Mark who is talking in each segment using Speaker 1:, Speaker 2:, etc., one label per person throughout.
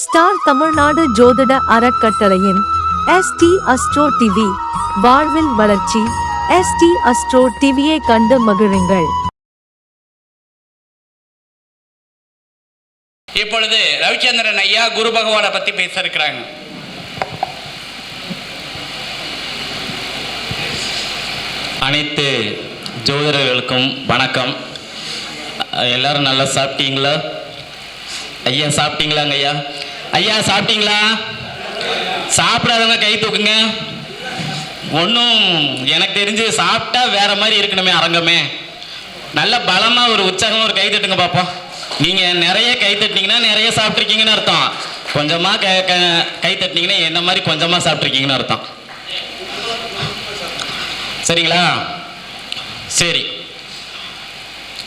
Speaker 1: Star Tamil Nadu ஜோதிட அறக்கட்டளையின் ST astro TV வாழ்வில் வளர்ச்சி எஸ்டி அஸ்ட்ரோ டிவியை கண்டு மகிழுங்கள்.
Speaker 2: இப்பொழுது ரவிச்சந்திரன் ஐயா குரு பகவானை பத்தி பேச இருக்கிறாங்க
Speaker 3: அனைத்து ஜோதிடர்களுக்கும் வணக்கம். எல்லாரும் நல்லா சாப்பிட்டீங்களா? ஐயா சாப்பிட்டீங்களாங்க ஐயா? ஐயா சாப்பிட்டீங்களா? சாப்பிடாதவங்க கை தூக்குங்க. ஒன்றும் எனக்கு தெரிஞ்சு சாப்பிட்டா வேற மாதிரி இருக்கணுமே அரங்கமே. நல்ல பலமாக ஒரு உற்சாகமாக ஒரு கை தட்டுங்க பார்ப்போம் நீங்கள் நிறைய கை தட்டினீங்கன்னா நிறைய சாப்பிட்ருக்கீங்கன்னு அர்த்தம். கொஞ்சமாக க கை தட்டினீங்கன்னா என்ன மாதிரி கொஞ்சமாக சாப்பிட்ருக்கீங்கன்னு அர்த்தம். சரிங்களா? சரி.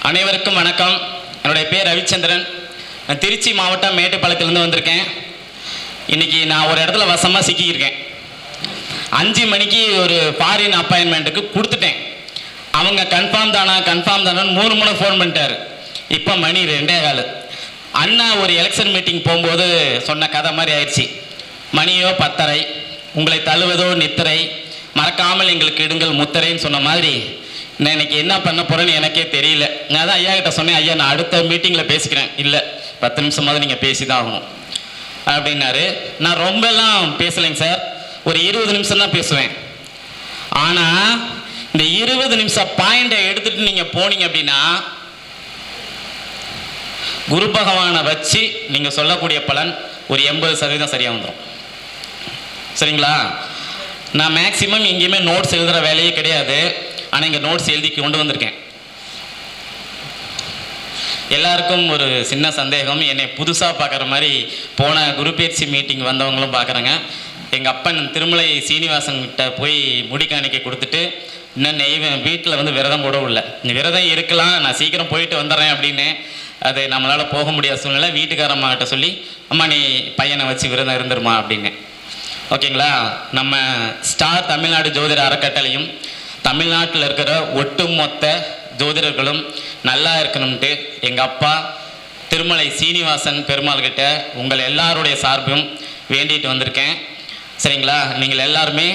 Speaker 3: அனைவருக்கும் வணக்கம். என்னுடைய பேர் ரவிச்சந்திரன். நான் திருச்சி மாவட்டம் மேட்டுப்பாளையத்துலேருந்து வந்திருக்கேன். இன்றைக்கி நான் ஒரு இடத்துல வசமாக சிக்கியிருக்கேன். அஞ்சு மணிக்கு ஒரு ஃபாரின் அப்பாயின்மெண்ட்டுக்கு கொடுத்துட்டேன். அவங்க கன்ஃபார்ம் தானா கன்ஃபார்ம் தானான்னு மூணு மூணு ஃபோன் பண்ணிட்டாரு. இப்போ மணி ரெண்டே கால். அண்ணா ஒரு எலெக்ஷன் மீட்டிங் போகும்போது சொன்ன கதை மாதிரி ஆயிடுச்சு. மணியோ பத்தரை உங்களை தழுவதோ நித்திரை மறக்காமல் எங்களுக்கு இடுங்கள் முத்திரைன்னு சொன்ன மாதிரி நான் இன்னைக்கு என்ன பண்ண போகிறேன்னு எனக்கே தெரியல. நான் தான் ஐயா கிட்ட சொன்னேன் ஐயா நான் அடுத்த மீட்டிங்கில் பேசிக்கிறேன். இல்லை. பத்து நிமிஷமாவது நீங்கள் பேசி தான் ஆகணும் அப்படின்னாரு. நான் ரொம்பலாம் பேசலைங்க சார். ஒரு இருபது நிமிஷம் தான் பேசுவேன். ஆனால் இந்த இருபது நிமிஷம் பாயிண்டை எடுத்துட்டு நீங்கள் போனீங்க அப்படின்னா குரு பகவானை வச்சு நீங்கள் சொல்லக்கூடிய பலன் ஒரு எண்பது சதவீதம் சரியாக வந்துடும் சரிங்களா? நான் மேக்ஸிமம் எங்கேயுமே நோட்ஸ் எழுதுகிற வேலையே கிடையாது. ஆனால் இங்கே நோட்ஸ் எழுதி கொண்டு வந்திருக்கேன். எல்லாருக்கும் ஒரு சின்ன சந்தேகம். என்னை புதுசாக பார்க்குற மாதிரி போன குரு மீட்டிங் வந்தவங்களும் பார்க்குறேங்க. எங்கள் அப்பன் திருமலை சீனிவாசன் கிட்ட போய் முடி காணிக்கை கொடுத்துட்டு இன்னும் நெய் வீட்டில் வந்து விரதம் கூடவும் இல்லை இந்த விரதம் இருக்கலாம் நான் சீக்கிரம் போயிட்டு வந்துடுறேன் அப்படின்னு அது நம்மளால் போக முடியாத சூழ்நிலை வீட்டுக்காரம்மாக்கிட்ட சொல்லி அம்மா நீ பையனை வச்சு விரதம் இருந்துருமா அப்படின்னு. ஓகேங்களா? நம்ம ஸ்டார் தமிழ்நாடு ஜோதிட அறக்கட்டளையும் தமிழ்நாட்டில் இருக்கிற ஒட்டுமொத்த ஜோதிடர்களும் நல்லா இருக்கணும்ட்டு எங்கள் அப்பா திருமலை சீனிவாசன் பெருமாள் கிட்ட உங்கள் எல்லாருடைய சார்பும் வேண்டிட்டு வந்திருக்கேன். சரிங்களா? நீங்கள் எல்லாருமே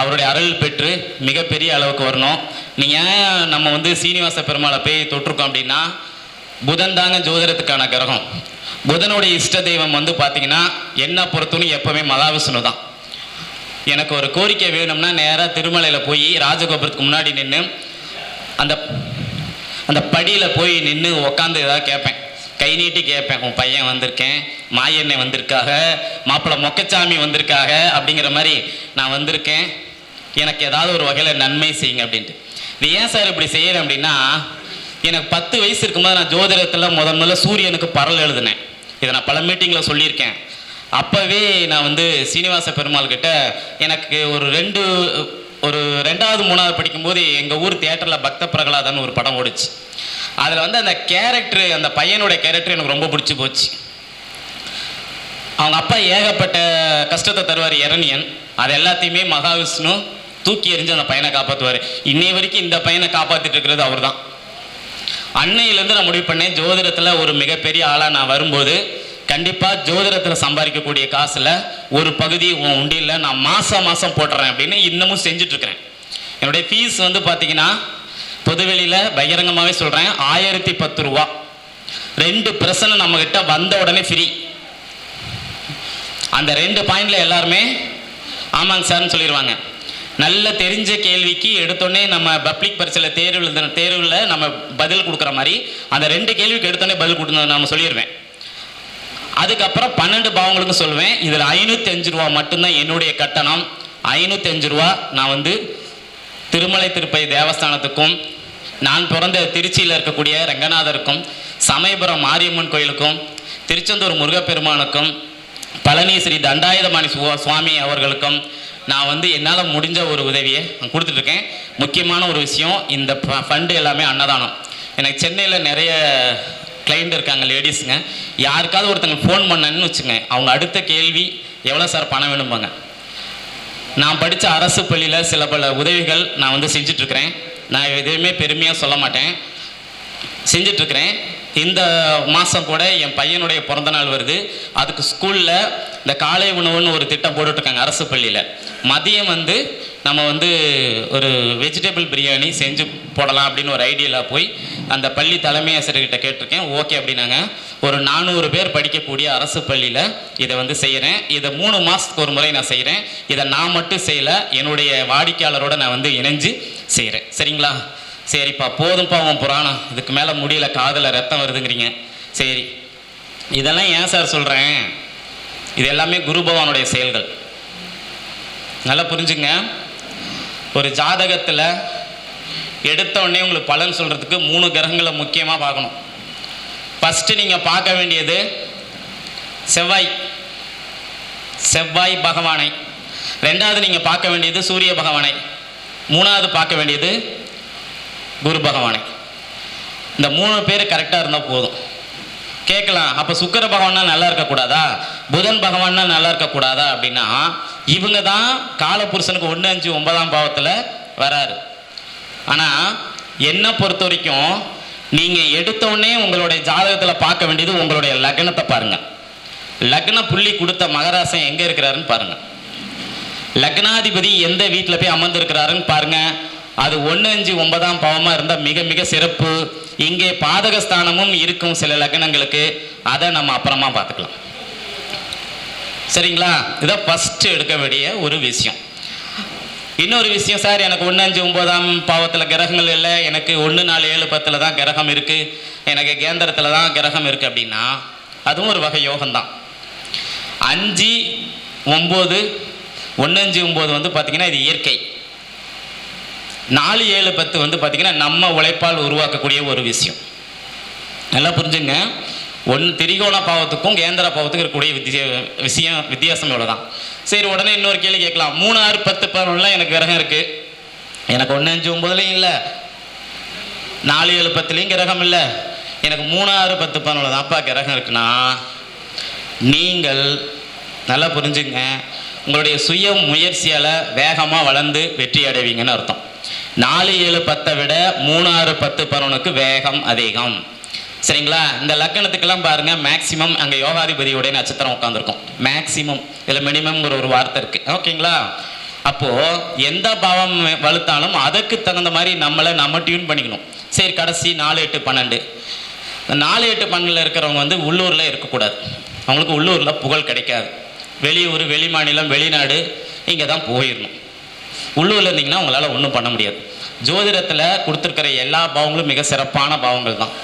Speaker 3: அவருடைய அருள் பெற்று மிகப்பெரிய அளவுக்கு வரணும். நீங்கள் ஏன் நம்ம வந்து சீனிவாச பெருமாளை போய் தொட்டிருக்கோம் அப்படின்னா புதன் தாங்க ஜோதிடத்துக்கான கிரகம். புதனுடைய இஷ்ட தெய்வம் வந்து பார்த்தீங்கன்னா என்ன பொறுத்தவரைக்கும் எப்போவுமே மகாவிஷ்ணு தான். எனக்கு ஒரு கோரிக்கை வேணும்னா நேராக திருமலையில் போய் ராஜகோபுரத்துக்கு முன்னாடி நின்று அந்த அந்த படியில் போய் நின்று உக்காந்து ஏதாவது கேட்பேன் கை நீட்டி கேட்பேன் உன் பையன் வந்திருக்கேன் மாயண்ணை வந்திருக்காக மாப்பிள்ளை மொக்கச்சாமி வந்திருக்காக அப்படிங்கிற மாதிரி நான் வந்திருக்கேன் எனக்கு ஏதாவது ஒரு வகையில் நன்மை செய்யுங்க அப்படின்ட்டு. இது ஏன் சார் இப்படி செய்கிறேன் அப்படின்னா எனக்கு பத்து வயசு இருக்கும்போது நான் ஜோதிடத்தில் முதல் முதல்ல சூரியனுக்கு பரல் எழுதினேன். இதை நான் பல மீட்டிங்கில் சொல்லியிருக்கேன். அப்போவே நான் வந்து சீனிவாச பெருமாள் கிட்ட எனக்கு ஒரு ரெண்டு ஒரு ரெண்டாவது மூணாவது படிக்கும்போது எங்கள் ஊர் தியேட்டரில் பக்த பிரகலாதன் ஒரு படம் ஓடிச்சு. அதில் வந்து அந்த கேரக்டர் அந்த பையனுடைய கேரக்டர் எனக்கு ரொம்ப பிடிச்சி போச்சு. அவங்க அப்பா ஏகப்பட்ட கஷ்டத்தை தருவார் இரணியன். அது எல்லாத்தையுமே மகாவிஷ்ணு தூக்கி எறிஞ்சு அந்த பையனை காப்பாற்றுவார் இன்னை வரைக்கும் இந்த பையனை காப்பாற்றிட்டு இருக்கிறது அவர் தான் அன்னையிலேருந்து நான் முடிவு பண்ணேன் ஜோதிடத்தில் ஒரு மிகப்பெரிய ஆளாக நான் வரும்போது கண்டிப்பாக ஜோதிடத்தில் சம்பாதிக்கக்கூடிய காசில் ஒரு பகுதி உன் உண்டியில் நான் மாதம் மாதம் போட்டுறேன் அப்படின்னு இன்னமும் செஞ்சிட்ருக்கிறேன். என்னுடைய ஃபீஸ் வந்து பார்த்தீங்கன்னா பொதுவெளியில் பகிரங்கமாகவே சொல்கிறேன் ஆயிரத்தி பத்து ரூபா. ரெண்டு பிரசனை நம்மக்கிட்ட வந்த உடனே ஃப்ரீ அந்த ரெண்டு பாயிண்டில் எல்லாருமே ஆமாங்க சார்னு சொல்லிடுவாங்க நல்ல தெரிஞ்ச கேள்விக்கு எடுத்தோடனே நம்ம பப்ளிக் பரிசையில் தேர்வு தேர்வில் நம்ம பதில் கொடுக்குற மாதிரி அந்த ரெண்டு கேள்விக்கு எடுத்தோடனே பதில் கொடுத்து நம்ம சொல்லிடுவேன் அதுக்கப்புறம் பன்னெண்டு பாவங்களுக்கும் சொல்லுவேன். இதில் ஐநூற்றி அஞ்சு ரூபா மட்டும்தான் என்னுடைய கட்டணம். ஐநூற்றி அஞ்சு ரூபா நான் வந்து திருமலை திருப்பதி தேவஸ்தானத்துக்கும் நான் பிறந்த திருச்சியில் இருக்கக்கூடிய ரங்கநாதருக்கும் சமயபுரம் மாரியம்மன் கோயிலுக்கும் திருச்செந்தூர் முருகப்பெருமானுக்கும் பழனி ஸ்ரீ தண்டாயுதபாணி சுவாமி அவர்களுக்கும் நான் வந்து என்னால் முடிஞ்ச ஒரு உதவியை நான் கொடுத்துட்ருக்கேன். முக்கியமான ஒரு விஷயம் இந்த ஃபண்டு எல்லாமே அன்னதானம். எனக்கு சென்னையில் நிறைய கிளைண்ட் இருக்காங்க லேடிஸுங்க யாருக்காவது ஒருத்தங்க ஃபோன் பண்ணேன்னு வச்சுங்க அவங்க அடுத்த கேள்வி எவ்வளோ சார் பணம் வேணும்பாங்க. நான் படித்த அரசு பள்ளியில் சில பல உதவிகள் நான் வந்து செஞ்சிட்ருக்கிறேன். நான் எதுவுமே பெருமையாக சொல்ல மாட்டேன். செஞ்சிட்ருக்கிறேன். இந்த மாதம் கூட என் பையனுடைய பிறந்தநாள் வருது. அதுக்கு ஸ்கூலில் இந்த காலை உணவுன்னு ஒரு திட்டம் போட்டுட்ருக்காங்க அரசு பள்ளியில். மதியம் வந்து நம்ம வந்து ஒரு வெஜிடபிள் பிரியாணி செஞ்சு போடலாம் அப்படின்னு ஒரு ஐடியாவில் போய் அந்த பள்ளி தலைமை ஆசிரியர்கிட்ட கேட்டிருக்கேன். ஓகே அப்படின்னாங்க. ஒரு நானூறு பேர் படிக்கக்கூடிய அரசு பள்ளியில் இதை வந்து செய்கிறேன் இதை மூணு மாதத்துக்கு ஒரு முறை நான் செய்கிறேன் இதை நான் மட்டும் செய்யலை என்னுடைய வாடிக்கையாளரோடு நான் வந்து இணைஞ்சு செய்கிறேன் சரிங்களா? சரிப்பா போதும்ப்பா உன் புராணம். இதுக்கு மேலே முடியல காதில் ரத்தம் வருதுங்கிறீங்க. சரி. இதெல்லாம் ஏன் சார் சொல்கிறேன் இது எல்லாமே குரு பகவானுடைய செயல்கள். நல்லா புரிஞ்சுங்க? ஒரு ஜாதகத்தில் எடுத்த உடனே உங்களுக்கு பலன் சொல்கிறதுக்கு மூணு கிரகங்களை முக்கியமாக பார்க்கணும். ஃபஸ்ட்டு நீங்கள் பார்க்க வேண்டியது செவ்வாய். செவ்வாய் பகவானை. ரெண்டாவது நீங்கள் பார்க்க வேண்டியது சூரிய பகவானை. மூணாவது பார்க்க வேண்டியது குரு பகவானை. இந்த மூணு பேர் கரெக்டாக இருந்தால் போதும். கேட்கலாம். அப்போ சுக்கர பகவான்னா நல்லா இருக்கக்கூடாதா? புதன் பகவான்னா நல்லா இருக்கக்கூடாதா? அப்படின்னா இவங்க தான் காலபுருஷனுக்கு ஒன்று அஞ்சு ஒன்பதாம் பாவத்தில் வராரு. ஆனால் என்னை பொறுத்த வரைக்கும் நீங்கள் எடுத்தோடனே உங்களுடைய ஜாதகத்தில் பார்க்க வேண்டியது உங்களுடைய லக்னத்தை பாருங்கள் லக்ன புள்ளி கொடுத்த மகராசன் எங்கே இருக்கிறாருன்னு பாருங்கள் லக்னாதிபதி எந்த வீட்டில் போய் அமர்ந்திருக்கிறாருன்னு பாருங்கள் அது ஒன்று அஞ்சு ஒன்பதாம் பாவமாக இருந்தால் மிக மிக சிறப்பு. இங்கே பாதகஸ்தானமும் இருக்கும் சில லக்னங்களுக்கு. அதை நம்ம அப்புறமா பார்த்துக்கலாம். சரிங்களா? இதை ஃபஸ்ட்டு எடுக்க வேண்டிய ஒரு விஷயம். இன்னொரு விஷயம் சார் எனக்கு ஒன்று அஞ்சு ஒம்போதாம் பாவத்தில் கிரகங்கள் இல்லை. எனக்கு ஒன்று நாலு ஏழு பத்தில் தான் கிரகம் இருக்குது எனக்கு கேந்திரத்தில் தான் கிரகம் இருக்குது அப்படின்னா அதுவும் ஒரு வகை யோகம்தான். அஞ்சு ஒம்பது ஒன்று அஞ்சு ஒம்பது வந்து பார்த்திங்கன்னா இது இயற்கை. நாலு ஏழு பத்து வந்து பார்த்திங்கன்னா நம்ம உழைப்பால் உருவாக்கக்கூடிய ஒரு விஷயம். நல்லா புரிஞ்சுங்க. ஒன்று திரிகோண பாவத்துக்கும் கேந்திர பாவத்துக்கும் இருக்கக்கூடிய வித்திய விஷயம் வித்தியாசம் இவ்வளோ தான் சரி உடனே இன்னொரு கேள்வி கேட்கலாம். மூணு ஆறு பத்து பதினொன்றுலாம் எனக்கு கிரகம் இருக்குது எனக்கு ஒன்று அஞ்சு ஒம்பதுலையும் இல்லை. நாலு ஏழு பத்துலேயும் கிரகம் இல்லை. எனக்கு மூணு ஆறு பத்து பதினொன்று தான்ப்பா கிரகம் இருக்குன்னா நீங்கள் நல்லா புரிஞ்சுங்க. உங்களுடைய சுய முயற்சியால் வேகமாக வளர்ந்து வெற்றி அடைவீங்கன்னு அர்த்தம். நாலு ஏழு பத்தை விட மூணு ஆறு பத்து பதினொன்றுக்கு வேகம் அதிகம். சரிங்களா? இந்த லக்கணத்துக்கெல்லாம் பாருங்கள் மேக்ஸிமம் அங்கே யோகாதிபதியுடைய நட்சத்திரம் உட்காந்துருக்கும் மேக்சிமம் இதில் மினிமம்ங்கிற ஒரு வார்த்தை இருக்குது ஓகேங்களா? அப்போது எந்த பாவம் வலுத்தாலும் அதுக்கு தகுந்த மாதிரி நம்மளை நம்ம டியூன் பண்ணிக்கணும். சரி கடைசி நாலு எட்டு பன்னெண்டு. நாலு எட்டு பன்னெண்டில் இருக்கிறவங்க வந்து உள்ளூரில் இருக்கக்கூடாது. அவங்களுக்கு உள்ளூரில் புகழ் கிடைக்காது. வெளியூர் வெளி மாநிலம் வெளிநாடு இங்கே தான் போயிடணும் உள்ளூரில் இருந்தீங்கன்னா உங்களால் ஒன்றும் பண்ண முடியாது. ஜோதிடத்தில் கொடுத்துருக்கிற எல்லா பாவங்களும் மிக சிறப்பான பாவங்கள் தான்.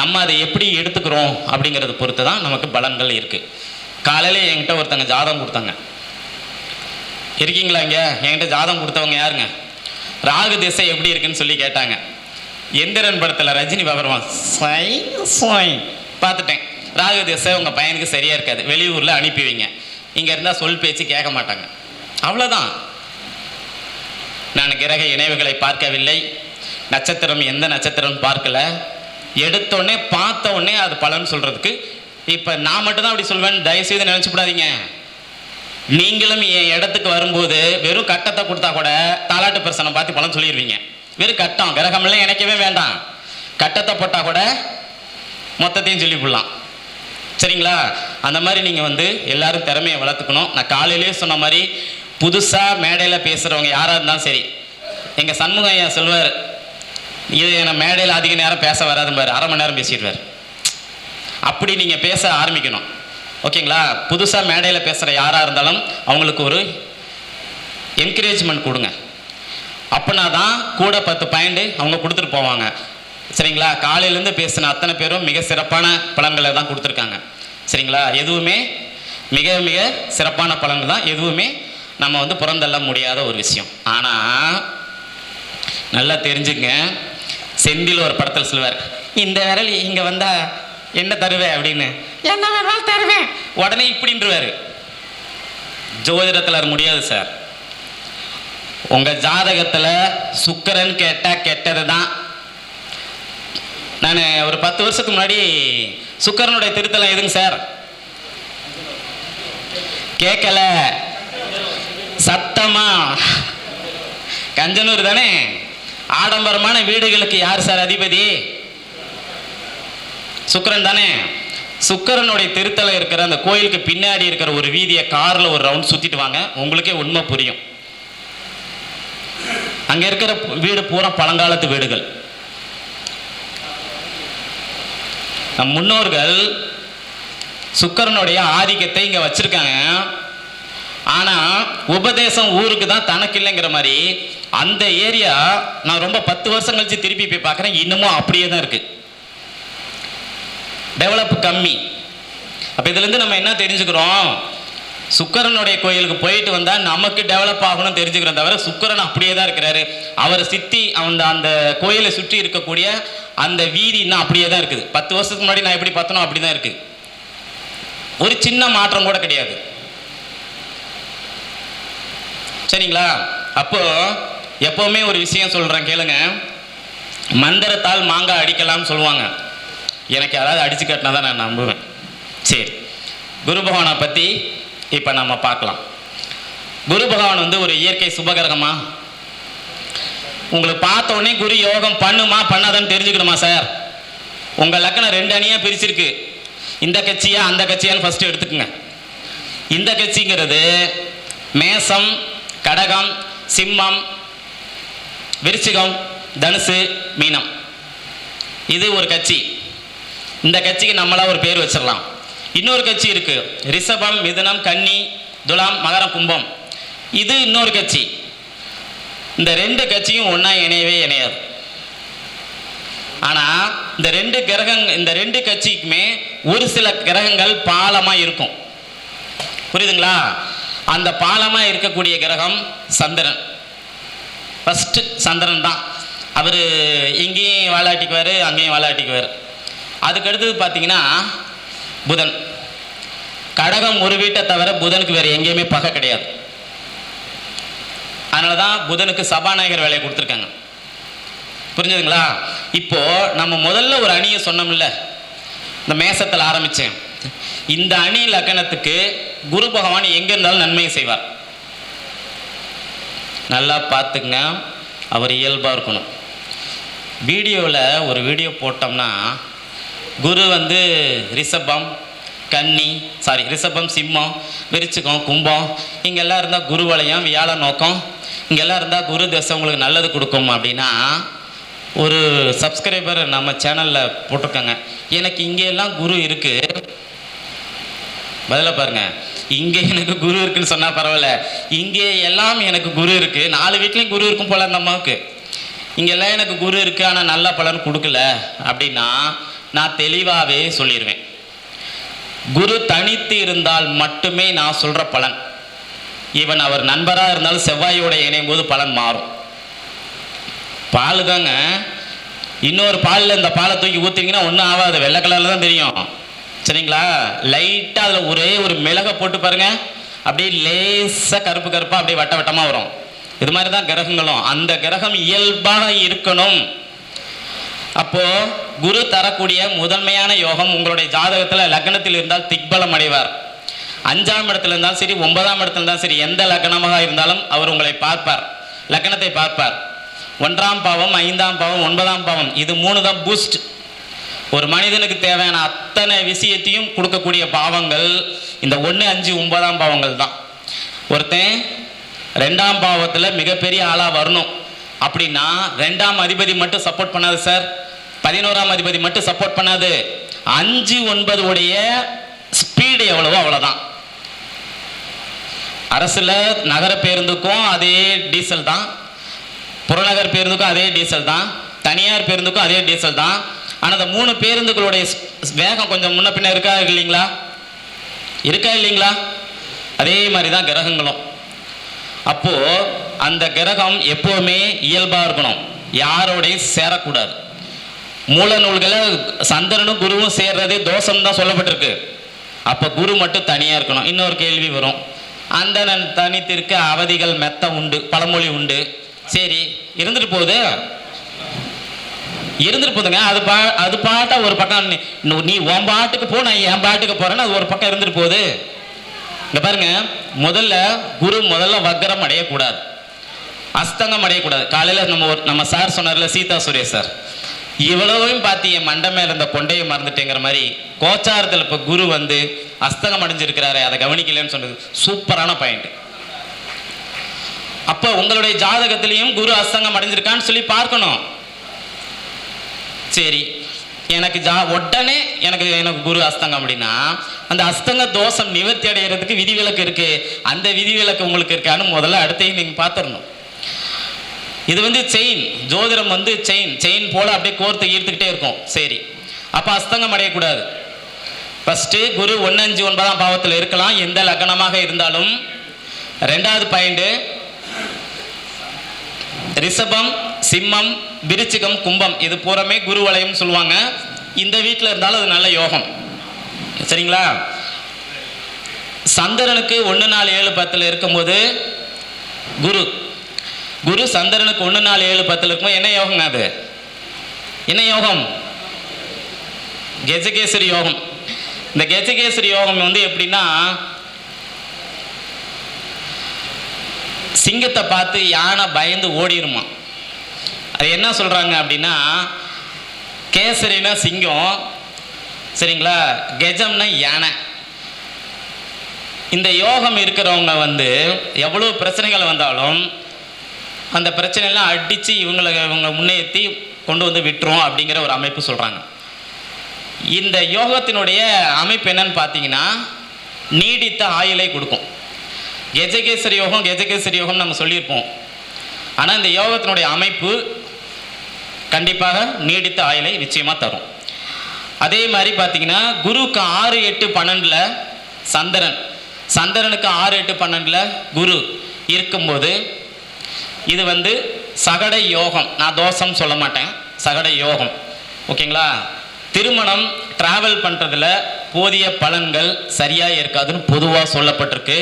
Speaker 3: நம்ம அதை எப்படி எடுத்துக்கிறோம் அப்படிங்கிறத பொறுத்து தான் நமக்கு பலன்கள் இருக்குது காலையில் என்கிட்ட ஒருத்தங்க ஜாதகம் கொடுத்தாங்க. இருக்கீங்களா இங்கே? என்கிட்ட ஜாதகம் கொடுத்தவங்க யாருங்க? ராகு திசை எப்படி இருக்குன்னு சொல்லி கேட்டாங்க. எந்திரன் படத்தில் ரஜினி பகர்வான் ஸ்வை சாய் பார்த்துட்டேன். ராகு திசை உங்கள் பையனுக்கு சரியாக இருக்காது. வெளியூரில் அனுப்பி வைங்க. இங்கே இருந்தால் சொல் பேச்சு கேட்க மாட்டாங்க. அவ்வளோதான் நான் கிரக இணைவுகளை பார்க்கவில்லை. நட்சத்திரம் எந்த நட்சத்திரம் பார்க்கல. எடுத்தோடனே பார்த்த உடனே அது பலன் சொல்கிறதுக்கு இப்போ நான் மட்டும்தான் அப்படி சொல்வேன். தயவுசெய்து நினச்சிவிடாதீங்க நீங்களும் என் இடத்துக்கு வரும்போது வெறும் கட்டத்தை கொடுத்தா கூட தாலாட்டு பிரசனம் பார்த்து பலன் சொல்லிடுவீங்க. வெறும் கட்டம் கிரகமெல்லாம் இணைக்கவே வேண்டாம். கட்டத்தை போட்டால் கூட மொத்தத்தையும் சொல்லிவிடலாம் சரிங்களா? அந்த மாதிரி நீங்கள் வந்து எல்லாரும் திறமையை வளர்த்துக்கணும். நான் காலையிலேயே சொன்ன மாதிரி புதுசாக மேடையில் பேசுகிறவங்க யாராக இருந்தாலும் சரி எங்கள் சண்முகம் ஐயா சொல்வார் இது நான் மேடையில் அதிக நேரம் பேச வராதும்பார் அரை மணி நேரம் பேசிடுவார் அப்படி நீங்கள் பேச ஆரம்பிக்கணும். ஓகேங்களா? புதுசாக மேடையில் பேசுகிற யாராக இருந்தாலும் அவங்களுக்கு ஒரு என்கரேஜ்மெண்ட் கொடுங்க. அப்படின்னா தான் கூட பத்து பாயிண்ட் அவங்க கொடுத்துட்டு போவாங்க. சரிங்களா? காலையிலேருந்து பேசின அத்தனை பேரும் மிக சிறப்பான பலன்களை தான் கொடுத்துருக்காங்க. சரிங்களா? எதுவுமே மிக மிக சிறப்பான பலன்கள் தான் எதுவுமே நம்ம வந்து புறந்தள்ள முடியாத ஒரு விஷயம். ஆனால் நல்லா தெரிஞ்சுங்க. செந்தில் ஒரு படத்தில் சொல்லுவார் இந்த விரல் இங்கே வந்தால் என்ன தருவேன் அப்படின்னு. என்ன வேணாலும் தருவேன். உடனே இப்படின்றவாரு. ஜோதிடத்தில் முடியாது சார் உங்கள் ஜாதகத்தில் சுக்கரன் கேட்டால் கெட்டது தான் நான் ஒரு பத்து வருஷத்துக்கு முன்னாடி சுக்கரனுடைய திருத்தலம் எதுங்க சார் கேட்கல. சத்தமா? கஞ்சனூர் தானே? ஆடம்பரமான வீடுகளுக்கு யார் சார் அதிபதி? சுக்கரன் தானே? சுக்கிரனுடைய திருத்தலை இருக்கிற அந்த கோயிலுக்கு பின்னாடி இருக்கிற ஒரு வீதியை காரில் ஒரு ரவுண்ட் சுற்றிட்டு வாங்க. உங்களுக்கே உண்மை புரியும். அங்கே இருக்கிற வீடு பூரா பழங்காலத்து வீடுகள். நம் முன்னோர்கள் சுக்கரனுடைய ஆதிக்கத்தை இங்கே வச்சுருக்காங்க. ஆனால் உபதேசம் ஊருக்கு தான் தனக்கு இல்லைங்கிற மாதிரி அந்த ஏரியா நான் ரொம்ப பத்து வருஷம் கழிச்சு திருப்பி போய் பார்க்குறேன். இன்னமும் அப்படியே தான் இருக்கு. டெவலப் கம்மி. அப்போ இதுலேருந்து நம்ம என்ன தெரிஞ்சுக்கிறோம்? சுக்கரனுடைய கோயிலுக்கு போயிட்டு வந்தால் நமக்கு டெவலப் ஆகணும்னு தெரிஞ்சுக்கிறோம் தவிர சுக்கரன் அப்படியே தான் இருக்கிறாரு. அவரை சித்தி அந்த அந்த கோயிலை சுற்றி இருக்கக்கூடிய அந்த வீதி இன்னும் அப்படியே தான் இருக்குது. பத்து வருஷத்துக்கு முன்னாடி நான் எப்படி பார்த்தனோ அப்படி தான் இருக்குது ஒரு சின்ன மாற்றம் கூட கிடையாது. சரிங்களா? அப்போ எப்பவுமே ஒரு விஷயம் சொல்றேன் கேளுங்க. மந்திரத்தால் மாங்காய் அடிக்கலாம்னு சொல்லுவாங்க. எனக்கு யாராவது அடிச்சு கட்டினா தான் நான் நம்புவேன். சரி. குரு பகவானை பற்றி இப்போ நம்ம பார்க்கலாம். குரு பகவான் வந்து ஒரு இயற்கை சுபகரகமா? உங்களுக்கு பார்த்தோன்னே குரு யோகம் பண்ணுமா பண்ணாதான்னு தெரிஞ்சுக்கணுமா சார்? உங்கள் லக்கணம் ரெண்டு அணியாக பிரிச்சிருக்கு. இந்த கட்சியா அந்த கட்சியான்னு ஃபஸ்ட்டு எடுத்துக்கோங்க. இந்த கட்சிங்கிறது மேசம் கடகம் சிம்மம் விருச்சிகம் தனுசு மீனம். இது ஒரு கட்சி. இந்த கட்சிக்கு நம்மளாக ஒரு பேர் வச்சிடலாம் இன்னொரு கட்சி இருக்குது ரிஷபம் மிதுனம் கன்னி துலாம் மகரம் கும்பம். இது இன்னொரு கட்சி. இந்த ரெண்டு கட்சியும் ஒன்றா இணையவே இணையாது. ஆனால் இந்த ரெண்டு கிரகங் இந்த ரெண்டு கட்சிக்குமே ஒரு சில கிரகங்கள் பாலமாக இருக்கும். புரியுதுங்களா? அந்த பாலமாக இருக்கக்கூடிய கிரகம் சந்திரன். ஃபஸ்ட்டு சந்திரன் தான். அவர் இங்கேயும் வாழாட்டிக்குவார் அங்கேயும் வாழாட்டிக்குவார் அதுக்கடுத்தது பார்த்தீங்கன்னா புதன். கடகம் ஒரு வீட்டை தவிர புதனுக்கு வேறு எங்கேயுமே பகை கிடையாது. அதனால தான் புதனுக்கு சபாநாயகர் வேலையை கொடுத்துருக்காங்க. புரிஞ்சுதுங்களா? இப்போது நம்ம முதல்ல ஒரு அணியை சொன்னோம்ல. இந்த மேசத்தில் ஆரம்பித்தேன் இந்த அணி லக்கணத்துக்கு குரு பகவான் எங்கே இருந்தாலும் நன்மையை செய்வார். நல்லா பார்த்துங்க அவர் இயல்பாக இருக்கணும். வீடியோவில் ஒரு வீடியோ போட்டோம்னா குரு வந்து ரிஷபம் கன்னி சாரி ரிஷபம் சிம்மம் விரிச்சுக்கம் கும்பம் இங்கெல்லாம் இருந்தால் குரு வளையம் வியாழ நோக்கம் இங்கெல்லாம் இருந்தால் குரு தசை உங்களுக்கு நல்லது கொடுக்கும் அப்படின்னா ஒரு சப்ஸ்கிரைபர் நம்ம சேனலில் போட்டிருக்காங்க. எனக்கு இங்கே எல்லாம் குரு இருக்குது பதில பாருங்க. இங்கே எனக்கு குரு இருக்குன்னு சொன்னால் பரவாயில்ல. இங்கே எல்லாம் எனக்கு குரு இருக்கு. நாலு வீட்லேயும் குரு இருக்கும் போல அந்த அம்மாவுக்கு. இங்கெல்லாம் எனக்கு குரு இருக்கு ஆனால் நல்ல பலன் கொடுக்கல அப்படின்னா நான் தெளிவாகவே சொல்லிடுவேன் குரு தனித்து இருந்தால் மட்டுமே நான் சொல்ற பலன். ஈவன் அவர் நண்பராக இருந்தாலும் செவ்வாயோட இணையும் போது பலன் மாறும். பால் தாங்க இன்னொரு பாலில் இந்த பாலை தூக்கி ஊற்றிங்கன்னா ஒன்றும் ஆகாது. வெள்ளை கலரில் தான் தெரியும். சரிங்களா? லைட்டாக அதில் ஒரே ஒரு மிளகை போட்டு பாருங்கள் அப்படியே லேசாக கருப்பு கருப்பாக அப்படியே வட்ட வட்டமாக வரும். இது மாதிரி தான் கிரகங்களும். அந்த கிரகம் இயல்பாக இருக்கணும். அப்போ குரு தரக்கூடிய முதன்மையான யோகம் உங்களுடைய ஜாதகத்தில் லக்னத்தில் இருந்தால் திக்பலம் அடைவார். அஞ்சாம் இடத்துல இருந்தாலும் சரி ஒன்பதாம் இடத்துல இருந்தாலும் சரி எந்த லக்னமாக இருந்தாலும் அவர் உங்களை பார்ப்பார். லக்னத்தை பார்ப்பார். ஒன்றாம் பாவம் ஐந்தாம் பாவம் ஒன்பதாம் பாவம் இது மூணு தான் பூஸ்ட் ஒரு மனிதனுக்கு தேவையான அத்தனை விஷயத்தையும் கொடுக்கக்கூடிய பாவங்கள் இந்த ஒன்று அஞ்சு ஒன்பதாம் பாவங்கள் தான். ஒருத்தன் ரெண்டாம் பாவத்தில் மிகப்பெரிய ஆளாக வரணும் அப்படின்னா ரெண்டாம் அதிபதி மட்டும் சப்போர்ட் பண்ணாது சார் பதினோராம் அதிபதி மட்டும் சப்போர்ட் பண்ணாது. அஞ்சு ஒன்பது உடைய ஸ்பீடு எவ்வளவோ அவ்வளோதான் அரசில் நகர பேருந்துக்கும் அதே டீசல் தான். புறநகர் பேருந்துக்கும் அதே டீசல் தான். தனியார் பேருந்துக்கும் அதே டீசல் தான். ஆனால் அந்த மூணு பேருந்துகளுடைய ஸ்- வேகம் கொஞ்சம் முன்ன பின்ன இருக்கா இல்லைங்களா? இருக்கா இல்லைங்களா? அதே மாதிரி தான் கிரகங்களும். அப்போது அந்த கிரகம் எப்போவுமே இயல்பாக இருக்கணும். யாரோடையும் சேரக்கூடாது. மூல நூல்களை சந்திரனும் குருவும் சேர்றதே தோஷம் தான் சொல்லப்பட்டிருக்கு. அப்போ குரு மட்டும் தனியாக இருக்கணும். இன்னொரு கேள்வி வரும். அந்த தனித்திற்கு அவதிகள் மெத்த உண்டு பழமொழி உண்டு. சரி இருந்துட்டு போகுது. இருந்துட்டு போதுங்க அது பா அது பாட்டா ஒரு பக்கம் நீ- உன் பாட்டுக்கு போ நான் என் பாட்டுக்கு போறேன்னு அது ஒரு பக்கம் இருந்துட்டு போகுது இங்க பாருங்க. முதல்ல குரு முதல்ல வக்கரம் அடையக்கூடாது. அஸ்தங்கம் அடையக்கூடாது. காலையில் நம்ம ஒரு நம்ம சார் சொன்னார்ல சீதா சுரேஷ் சார். இவ்வளவையும் பார்த்து என் மண்டை மேல இருந்த கொண்டையை மறந்துட்டேங்கிற மாதிரி கோச்சாரத்தில் இப்போ குரு வந்து அஸ்தங்கம் அடைஞ்சிருக்கிறாரு அதை கவனிக்கலன்னு சொன்னது. சூப்பரான பாயிண்ட் அப்போ உங்களுடைய ஜாதகத்திலையும் குரு அஸ்தங்கம் அடைஞ்சிருக்கான்னு சொல்லி பார்க்கணும். சரி எனக்கு ஜா உடனே எனக்கு எனக்கு குரு அஸ்தங்கம் அப்படின்னா அந்த அஸ்தங்க தோஷம் நிவர்த்தி அடைகிறதுக்கு விதிவிலக்கு இருக்கு. அந்த விதிவிலக்கு உங்களுக்கு இருக்கான்னு முதல்ல அடுத்தையும் நீங்கள் பார்த்துடணும். இது வந்து செயின் ஜோதிடம் வந்து செயின் செயின் போல் அப்படியே கோர்த்து ஈர்த்துக்கிட்டே இருக்கும். சரி அப்போ அஸ்தங்கம் அடையக்கூடாது. ஃபஸ்ட்டு குரு ஒன்று அஞ்சு ஒன்பதாம் பாவத்தில் இருக்கலாம். எந்த லக்னமாக இருந்தாலும். ரெண்டாவது பாயிண்ட்டு ரிஷபம் சிம்மம் விருச்சிகம் கும்பம் இது பூரமே குரு வளையம் சொல்லுவாங்க. இந்த வீட்டில் இருந்தாலும் அது நல்ல யோகம். சரிங்களா? சந்திரனுக்கு ஒன்று நாலு ஏழு பத்தில் இருக்கும்போது குரு. குரு சந்திரனுக்கு ஒன்று நாலு ஏழு பத்தில் இருக்கும்போது என்ன யோகங்க அது? என்ன யோகம்? கெஜகேசரி யோகம். இந்த கெஜகேசரி யோகம் வந்து எப்படின்னா சிங்கத்தை பார்த்து யானை பயந்து ஓடிடுமா அது என்ன சொல்கிறாங்க அப்படின்னா கேசரினா சிங்கம் சரிங்களா? கெஜம்னா யானை. இந்த யோகம் இருக்கிறவங்க வந்து எவ்வளோ பிரச்சனைகள் வந்தாலும் அந்த பிரச்சனையெல்லாம் அடித்து இவங்களை இவங்க முன்னேற்றி கொண்டு வந்து விட்டுரும் அப்படிங்கிற ஒரு அமைப்பு சொல்கிறாங்க இந்த யோகத்தினுடைய அமைப்பு என்னன்னு பார்த்தீங்கன்னா நீடித்த ஆயுளை கொடுக்கும். கெஜகேசரி யோகம் கெஜகேசரி யோகம் நம்ம சொல்லியிருப்போம். ஆனால் இந்த யோகத்தினுடைய அமைப்பு கண்டிப்பாக நீடித்த ஆயுளை நிச்சயமாக தரும். அதே மாதிரி பார்த்தீங்கன்னா குருவுக்கு ஆறு எட்டு பன்னெண்டில் சந்திரன். சந்திரனுக்கு ஆறு எட்டு பன்னெண்டில் குரு இருக்கும்போது இது வந்து சகட யோகம். நான் தோஷம் சொல்ல மாட்டேன். சகட யோகம். ஓகேங்களா? திருமணம் டிராவல் பண்ணுறதுல போதிய பலன்கள் சரியாக இருக்காதுன்னு பொதுவாக சொல்லப்பட்டிருக்கு.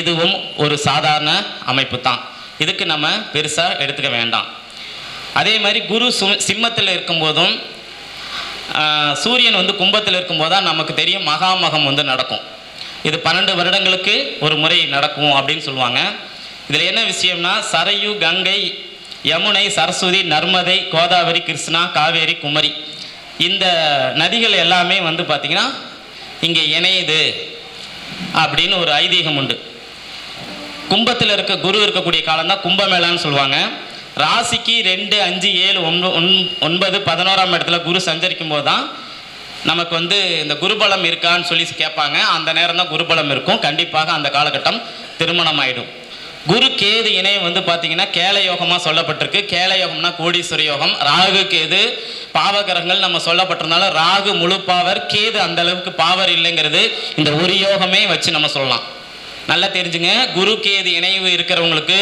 Speaker 3: இதுவும் ஒரு சாதாரண அமைப்பு தான் இதுக்கு நம்ம பெருசாக எடுத்துக்க வேண்டாம். அதே மாதிரி குரு சு சிம்மத்தில் இருக்கும்போதும் சூரியன் வந்து கும்பத்தில் இருக்கும்போது தான் நமக்கு தெரியும் மகாமகம் வந்து நடக்கும். இது பன்னெண்டு வருடங்களுக்கு ஒரு முறை நடக்கும் அப்படின்னு சொல்லுவாங்க. இதில் என்ன விஷயம்னா சரையு கங்கை யமுனை சரஸ்வதி நர்மதை கோதாவரி கிருஷ்ணா காவேரி குமரி. இந்த நதிகள் எல்லாமே வந்து பார்த்திங்கன்னா இங்கே இணையுது அப்படின்னு ஒரு ஐதீகம் உண்டு. கும்பத்தில் இருக்க குரு இருக்கக்கூடிய காலம் தான் கும்பமேளான்னு சொல்லுவாங்க. ராசிக்கு ரெண்டு அஞ்சு ஏழு ஒன்பது ஒன்பது பதினோராம் இடத்துல குரு சஞ்சரிக்கும் போது தான் நமக்கு வந்து இந்த குருபலம் இருக்கான்னு சொல்லி கேட்பாங்க. அந்த நேரம் தான் குருபலம் இருக்கும். கண்டிப்பாக அந்த காலகட்டம் திருமணம் ஆயிடும். குரு கேது இணையம் வந்து பார்த்தீங்கன்னா கேல யோகமாக சொல்லப்பட்டிருக்கு. கேல யோகம்னா கோடீஸ்வர யோகம். ராகு கேது பாவகிரகங்கள் நம்ம சொல்லப்பட்டிருந்தாலும் ராகு முழு பாவர் கேது அந்த அளவுக்கு பாவர் இல்லைங்கிறது இந்த ஒரு யோகமே வச்சு நம்ம சொல்லலாம். நல்லா தெரிஞ்சுங்க. குரு கேது இணைவு இருக்கிறவங்களுக்கு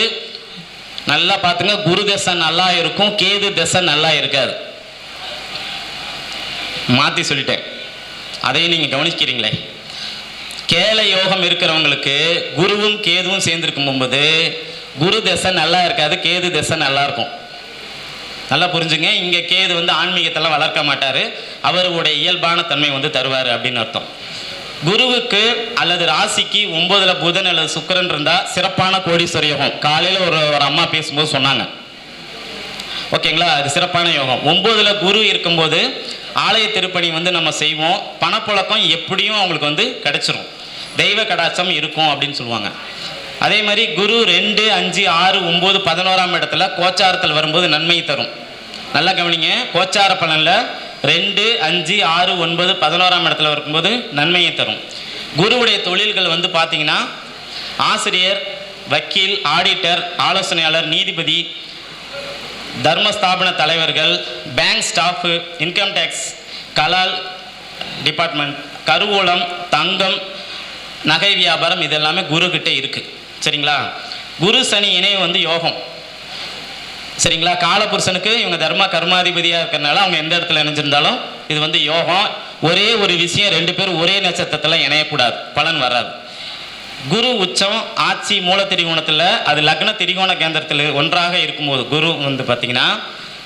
Speaker 3: நல்லா பார்த்துங்க. குரு தசை நல்லா இருக்கும். கேது தசை நல்லா இருக்காது. மாற்றி சொல்லிட்டேன். அதையும் நீங்கள் கவனிக்கிறீங்களே கேல யோகம் இருக்கிறவங்களுக்கு குருவும் கேதுவும் சேர்ந்துருக்கும் போது குரு தசை நல்லா இருக்காது கேது தசை நல்லா இருக்கும். நல்லா புரிஞ்சுங்க. இங்கே கேது வந்து ஆன்மீகத்தெல்லாம் வளர்க்க மாட்டார். அவருடைய இயல்பான தன்மை வந்து தருவார் அப்படின்னு அர்த்தம். குருவுக்கு அல்லது ராசிக்கு ஒன்பதுல புதன் அல்லது சுக்கரன் இருந்தால் சிறப்பான கோடீஸ்வர யோகம். காலையில் ஒரு ஒரு அம்மா பேசும்போது சொன்னாங்க. ஓகேங்களா? அது சிறப்பான யோகம். ஒன்பதுல குரு இருக்கும்போது ஆலய திருப்பணி வந்து நம்ம செய்வோம். பணப்புழக்கம் எப்படியும் அவங்களுக்கு வந்து கிடைச்சிரும். தெய்வ கடாச்சம் இருக்கும் அப்படின்னு சொல்லுவாங்க. அதே மாதிரி குரு ரெண்டு அஞ்சு ஆறு ஒம்பது பதினோராம் இடத்துல கோச்சாரத்தில் வரும்போது நன்மை தரும். நல்லா கவனிங்க. கோச்சார பலனில் ரெண்டு அஞ்சு ஆறு ஒன்பது பதினோராம் இடத்துல இருக்கும்போது நன்மையை தரும். குருவுடைய தொழில்கள் வந்து பார்த்தீங்கன்னா ஆசிரியர் வக்கீல் ஆடிட்டர் ஆலோசனையாளர் நீதிபதி தர்மஸ்தாபன தலைவர்கள் பேங்க் ஸ்டாஃபு இன்கம் டேக்ஸ் கலால் டிபார்ட்மெண்ட் கருவூலம் தங்கம் நகை வியாபாரம் இது எல்லாமே குரு கிட்ட சரிங்களா? குரு சனி இணைவு வந்து யோகம். சரிங்களா? காலபுருஷனுக்கு இவங்க தர்ம கர்மாதிபதியாக இருக்கிறனால அவங்க எந்த இடத்துல இணைஞ்சிருந்தாலும் இது வந்து யோகம் ஒரே ஒரு விஷயம் ரெண்டு பேரும் ஒரே நட்சத்திரத்தில் இணையக்கூடாது. பலன் வராது. குரு உச்சம் ஆட்சி மூல திரிகோணத்தில் அது லக்ன திரிகோண கேந்திரத்தில் ஒன்றாக இருக்கும்போது குரு வந்து பார்த்தீங்கன்னா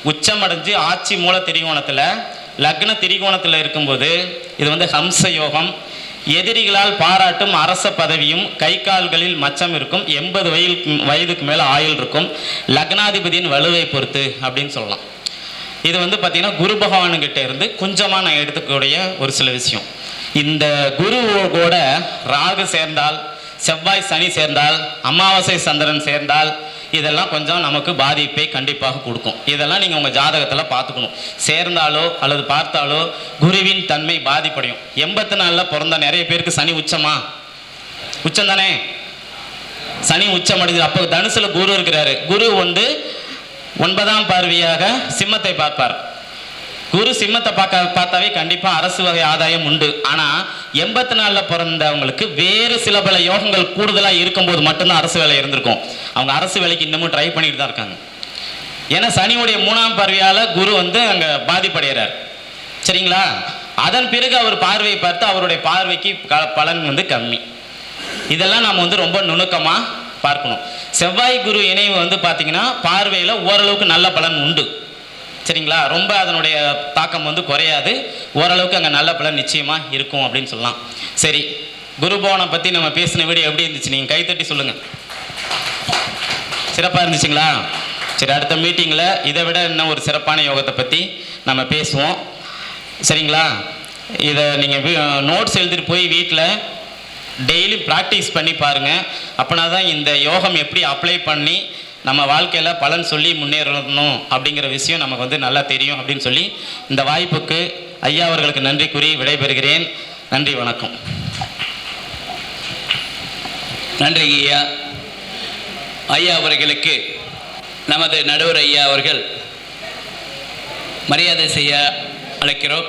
Speaker 3: உச்சம் அடைஞ்சு ஆட்சி மூல திரிகோணத்தில் லக்ன திரிகோணத்தில் இருக்கும்போது இது வந்து ஹம்ச யோகம் எதிரிகளால் பாராட்டும் அரச பதவியும் கை கால்களில் மச்சம் இருக்கும். எண்பது வயது வயதுக்கு மேலே ஆயுள் இருக்கும். லக்னாதிபதியின் வலுவை பொறுத்து அப்படின்னு சொல்லலாம். இது வந்து பார்த்தீங்கன்னா குரு பகவானுங்கிட்ட இருந்து கொஞ்சமாக நான் எடுத்துக்கூடிய ஒரு சில விஷயம். இந்த குருவோட ராகு சேர்ந்தால் செவ்வாய் சனி சேர்ந்தால் அமாவாசை சந்திரன் சேர்ந்தால் இதெல்லாம் கொஞ்சம் நமக்கு பாதிப்பை கண்டிப்பாக கொடுக்கும். இதெல்லாம் நீங்கள் உங்கள் ஜாதகத்தில் பார்த்துக்கணும். சேர்ந்தாலோ அல்லது பார்த்தாலோ குருவின் தன்மை பாதிப்படையும். எண்பத்தி நாலில் பிறந்த நிறைய பேருக்கு சனி உச்சமா? உச்சம் தானே சனி உச்சம் அடைஞ்சது அப்போ தனுசில் குரு இருக்கிறாரு. குரு வந்து ஒன்பதாம் பார்வையாக சிம்மத்தை பார்ப்பார். குரு சிம்மத்தை பார்க்க பார்த்தாவே கண்டிப்பாக அரசு வகை ஆதாயம் உண்டு. ஆனால் எண்பத்தி நாலில் பிறந்தவங்களுக்கு வேறு சில பல யோகங்கள் கூடுதலாக இருக்கும்போது மட்டும்தான் அரசு வேலை இருந்திருக்கும். அவங்க அரசு வேலைக்கு இன்னமும் ட்ரை பண்ணிட்டு தான் இருக்காங்க. ஏன்னா சனியுடைய மூணாம் பார்வையால் குரு வந்து அங்கே பாதிப்படைகிறார் சரிங்களா? அதன் பிறகு அவர் பார்வையை பார்த்து அவருடைய பார்வைக்கு பலன் வந்து கம்மி. இதெல்லாம் நாம் வந்து ரொம்ப நுணுக்கமாக பார்க்கணும். செவ்வாய் குரு இணைவு வந்து பார்த்தீங்கன்னா பார்வையில் ஓரளவுக்கு நல்ல பலன் உண்டு. சரிங்களா? ரொம்ப அதனுடைய தாக்கம் வந்து குறையாது. ஓரளவுக்கு அங்கே நல்ல பலன் நிச்சயமாக இருக்கும் அப்படின்னு சொல்லலாம். சரி குருபவனை பற்றி நம்ம பேசின வீடியோ எப்படி இருந்துச்சு? நீங்கள் கைத்தட்டி சொல்லுங்கள் சிறப்பாக இருந்துச்சுங்களா? சரி அடுத்த மீட்டிங்கில் இதை விட இன்னும் ஒரு சிறப்பான யோகத்தை பற்றி நம்ம பேசுவோம். சரிங்களா? இதை நீங்கள் நோட்ஸ் எழுதிட்டு போய் வீட்டில் டெய்லி ப்ராக்டிஸ் பண்ணி பாருங்கள் அப்படின்னா தான் இந்த யோகம் எப்படி அப்ளை பண்ணி நம்ம வாழ்க்கையில் பலன் சொல்லி முன்னேறணும் அப்படிங்கிற விஷயம் நமக்கு வந்து நல்லா தெரியும் அப்படின்னு சொல்லி இந்த வாய்ப்புக்கு ஐயா அவர்களுக்கு நன்றி கூறி விடைபெறுகிறேன். நன்றி வணக்கம்.
Speaker 2: நன்றி ஐயா. ஐயா அவர்களுக்கு நமது நடுவர் ஐயா அவர்கள் மரியாதை செய்ய அழைக்கிறோம்.